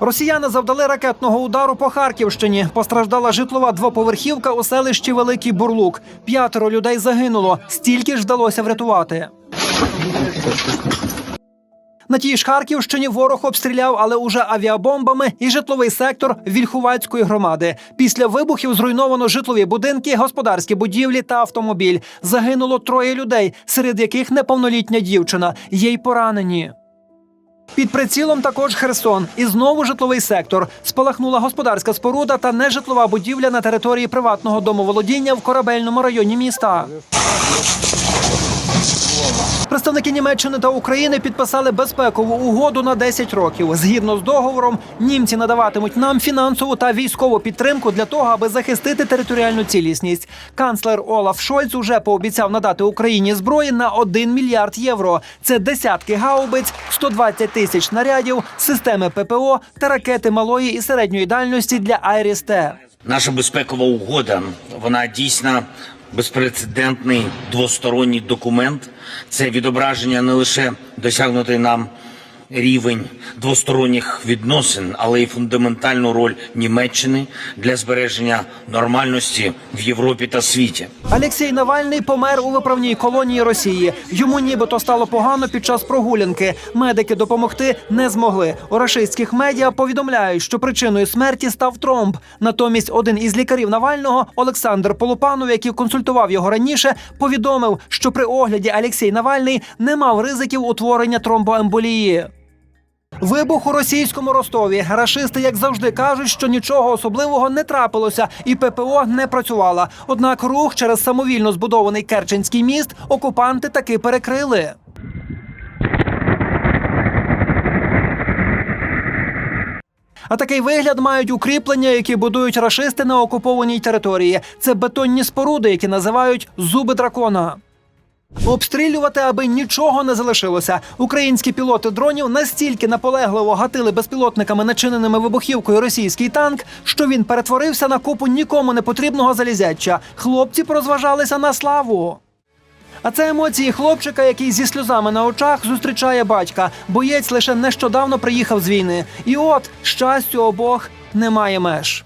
Росіяни завдали ракетного удару по Харківщині. Постраждала житлова двоповерхівка у селищі Великий Бурлук. П'ятеро людей загинуло. Стільки ж вдалося врятувати. На тій ж Харківщині ворог обстріляв, але уже авіабомбами і житловий сектор Вільхувацької громади. Після вибухів зруйновано житлові будинки, господарські будівлі та автомобіль. Загинуло троє людей, серед яких неповнолітня дівчина. Є й поранені. Під прицілом також Херсон. І знову житловий сектор. Спалахнула господарська споруда та нежитлова будівля на території приватного домоволодіння в корабельному районі міста. Представники Німеччини та України підписали безпекову угоду на 10 років. Згідно з договором, німці надаватимуть нам фінансову та військову підтримку для того, аби захистити територіальну цілісність. Канцлер Олаф Шольц уже пообіцяв надати Україні зброї на 1 мільярд євро. Це десятки гаубиць, 120 тисяч снарядів, системи ППО та ракети малої і середньої дальності для Айріс-Т. Наша безпекова угода вона дійсно безпрецедентний двосторонній документ. Це відображення не лише досягнутий нам рівень двосторонніх відносин, але й фундаментальну роль Німеччини для збереження нормальності в Європі та світі. Олексій Навальний помер у виправній колонії Росії. Йому нібито стало погано під час прогулянки. Медики допомогти не змогли. У рашистських медіа повідомляють, що причиною смерті став тромб. Натомість один із лікарів Навального, Олександр Полупанов, який консультував його раніше, повідомив, що при огляді Олексій Навальний не мав ризиків утворення тромбоемболії. Вибух у російському Ростові. Рашисти, як завжди, кажуть, що нічого особливого не трапилося, і ППО не працювала. Однак рух через самовільно збудований Керченський міст окупанти таки перекрили. А такий вигляд мають укріплення, які будують рашисти на окупованій території. Це бетонні споруди, які називають зуби дракона. Обстрілювати, аби нічого не залишилося. Українські пілоти дронів настільки наполегливо гатили безпілотниками, начиненими вибухівкою російський танк, що він перетворився на купу нікому не потрібного залізяча. Хлопці прозважалися на славу. А це емоції хлопчика, який зі сльозами на очах зустрічає батька. Боєць лише нещодавно приїхав з війни. І от щастю обох немає меж.